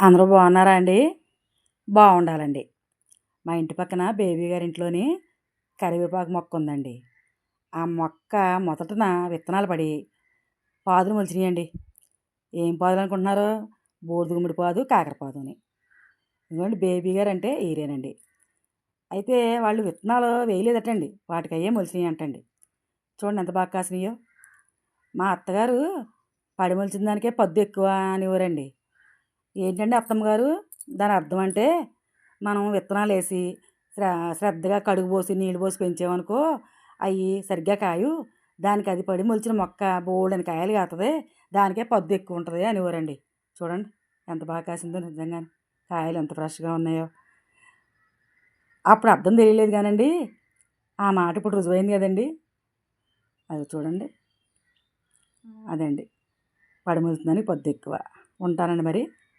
అందరూ బాగున్నారా అండి? బాగుండాలండి. మా ఇంటి పక్కన బేబీ గారి ఇంట్లోని కరివేపాకు మొక్క ఉందండి. ఆ మొక్క మొదటన విత్తనాలు పడి పాదులు మొలిచినాయండి. ఏం పాదులు అనుకుంటున్నారు? బూడిద పాదు కాకరపాదు అని. ఎందుకంటే బేబీ గారు అంటే ఏరేనండి. అయితే వాళ్ళు విత్తనాలు వేయలేదటండి. వాటికి అయ్యే మొలిచినాయి అంటండి. చూడండి ఎంత బాగా కాసినాయో. మా అత్తగారు పడి మొలిచిన దానికే పద్దు ఎక్కువ అనేవారండి ఏంటండి అత్తమ్మ గారు? దాని అర్థం అంటే మనం విత్తనాలు వేసి శ్రద్ధగా కడుగు పోసి నీళ్ళు పోసి పెంచామనుకో అవి సరిగ్గా కాయు. దానికి అది పడి మొలిచిన మొక్క బోల్డని కాయలు కాస్తుంది దానికే పద్దు ఎక్కువ ఉంటుంది అనేవారండి. చూడండి ఎంత బాగా కాసిందో నిజంగా కాయలు ఎంత ఫ్రెష్గా ఉన్నాయో. అప్పుడు అర్థం తెలియలేదు కానండి. ఆ మాట ఇప్పుడు రుజువైంది కదండి. అది చూడండి. అదండి. పడిమొలుతుందని పొద్దు ఎక్కువ. ఉంటానండి మరి.